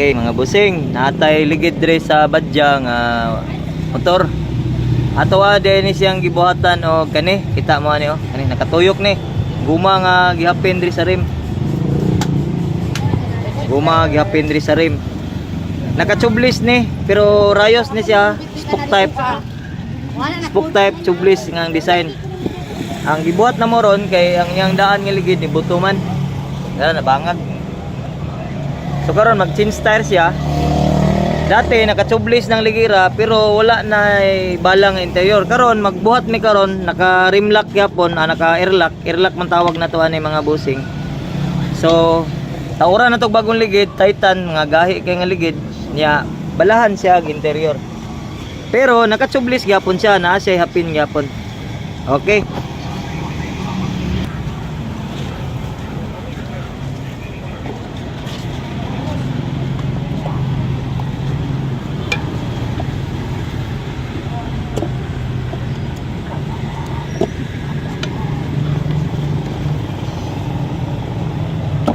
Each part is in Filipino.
Okay, mga busing, natay ligid dre sa badya nga motor. Ato wa din siyang gibuhatan o kani, kita mo ani o, kani nakatuyok ni. Guma nga gihapin diri sa rim. Guma gihapin diri sa rim. Nakatublis ni, pero rayos ni siya, spoke type. Spoke type tubeless nga ang design. Ang gibuhat na mo ron kay ang iyang daan nga ligid ni butuman. Dala nabangag. So karon mag change tire siya. Dati nakatublis ng ligira pero wala na balang interior. Karon magbuhat mi karon naka rim lock gyapon, ah, naka air lock. Air lock man tawag na to ani mga busing. So taura na to bagong ligid, Titan mga gahi kay nga ligid niya balahan siya ang interior. Pero nakatublis gyapon siya, naa siya hapin gyapon. Okay.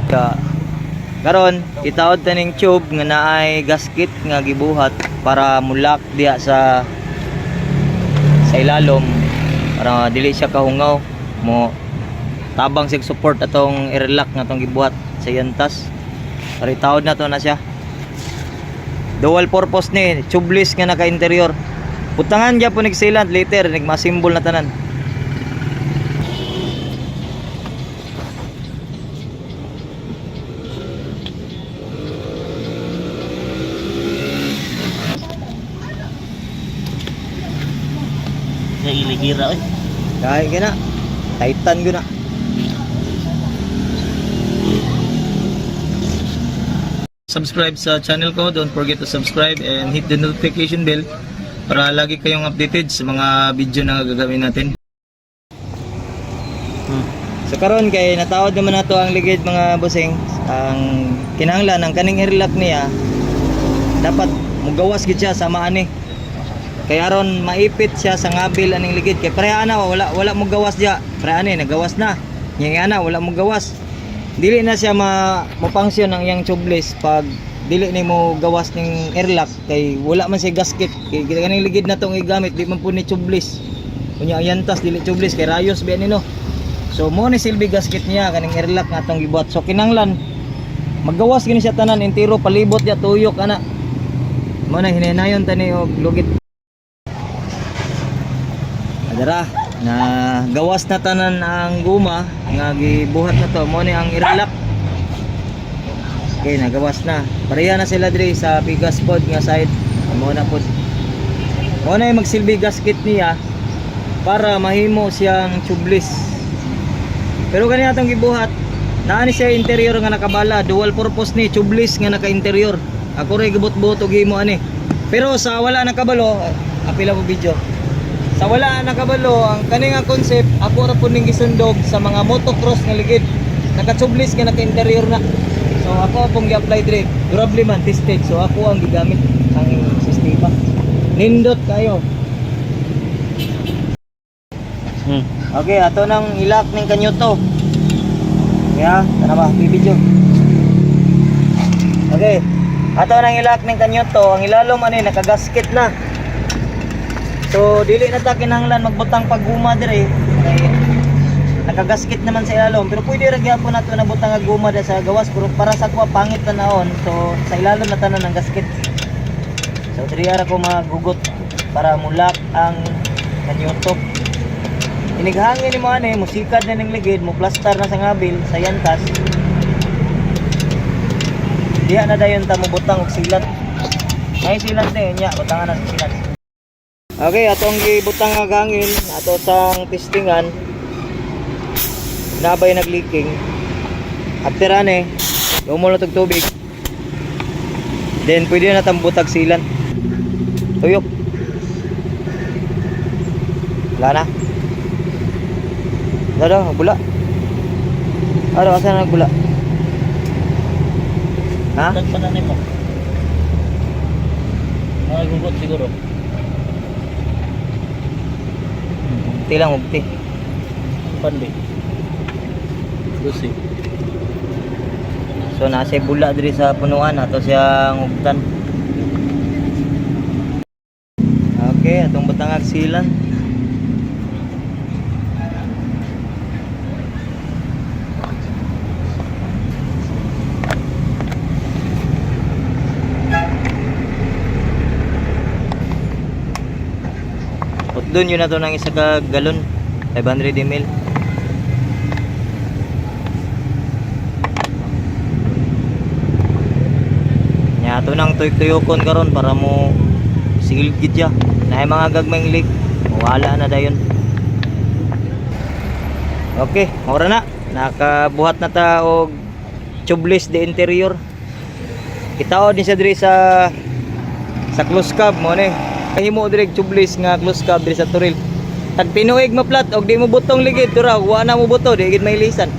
Ka. Karon itaod taning tube nga naay gasket nga gibuhat para mulak diha sa sa ilalom. Para dili siya kahungaw. Mo tabang sig support atong i-relax nga atong gibuhat sa yantas para itaod na to na siya. Dual purpose ni tubeless nga naka interior butangan gyapon nig sealant later nig masimbol na tanan Sa iligira eh. Kaya gina. Titan guna. Subscribe sa channel ko. Don't forget to subscribe and hit the notification bell para lagi kayong updated sa mga video na gagawin natin. So karon kay natawad naman nato ang ligid mga busing ang kinahanglan ng kaning airlock niya dapat mugawas gid siya sa maani kaya ron maipit siya sa ngabil aning ligid. Kay pareha na wala wala mo gawas diya. Pareha ani nagawas na. Nga na wala mo gawas. Dili na siya ma mapangsyon ang iyang tubeless pag dili ni mo gawas ning airlock. Kay wala man siya gasket. Kay kaning ligid na tong igamit di man po ni tubeless. Kunya ang yantas dili tubeless. Kay rayos biya ni no so mo ni silbi gasket niya kaning airlock nga tong gibuhat. So kinanglan. Maggawas gini siya tanan entero palibot ya tuyok ana. Mo na hinaynayon tani og lugit Adara na gawas na tanan ang guma nga gibuhat na to mo ni ang irelak. Okay, nagawas na. Pareha na sila diri sa bigas pod nga side. Mo na pod. Mo na magsilbi gasket niya para mahimo siyang tubeless. Pero kani atong gibuhat, naa ni siya interior nga nakabala, dual purpose ni tubeless nga naka-interior. Ako ray gibot-buot og ani. Pero sa wala nakabalo, apila mo video. Sa wala nakabalo, ang kaning nga concept, ako ra po ning gisundog sa mga motocross nga ligid. Nakatublis nga naka-interior na. So ako pong gi-apply dire. Durable man tested. So ako ang gigamit ang sistema. Nindot kayo. Hmm. Okay, ato nang ilak ning kanyo to. Kaya, tara ba, video. Okay. Ato nang ilak ning kanyo to, ang ilalom ani nakagasket na. So dili na ta kinahanglan magbutang pagguma dire kay nakagasket naman sa ilalom pero pwede ra gyapon nato na butang nga guma da sa gawas pero para sa kuha pangit na naon so sa ilalom na tanan ng gasket. So diri ara ko magugot para mulak ang kanyang top. Inighangin ni mo ani musikad na ning ligid mo plaster na sa ngabil sa yantas. Diya na dayon ta mo butang og silat. May silat na yun, ya, butangan na sa silat. Okay, atong gibutang nga gangin ato sang testingan nabay nagleaking. After ane, lumulot og tubig. Then pwede na tang butag silan. Tuyok. Wala na. Wala daw, bula. Ano, asa na nagbula? Ha? Tagpanan mo. Mga gugot siguro. Ti lang, ugti. Pandi. Lucy. So nasa bula diri sa punuan ato siyang ugtan. Okay, atong butangag silan. Utdon yun na to ng isa ka galon. 500 ml. Nya to nang tuyok-tuyokon karon para mo silgid siya. Na mga gagmayng leak, mawala na dayon. Okay, ora na. Nakabuhat na ta og tubeless de interior. Kitaod din siya diri sa sa close cab mo ni. Kahimo diri tubeless nga close cab sa Turil. Tag tinuig mo plat og di mo butong ligid tura, wa na mo buto di gid may lisan.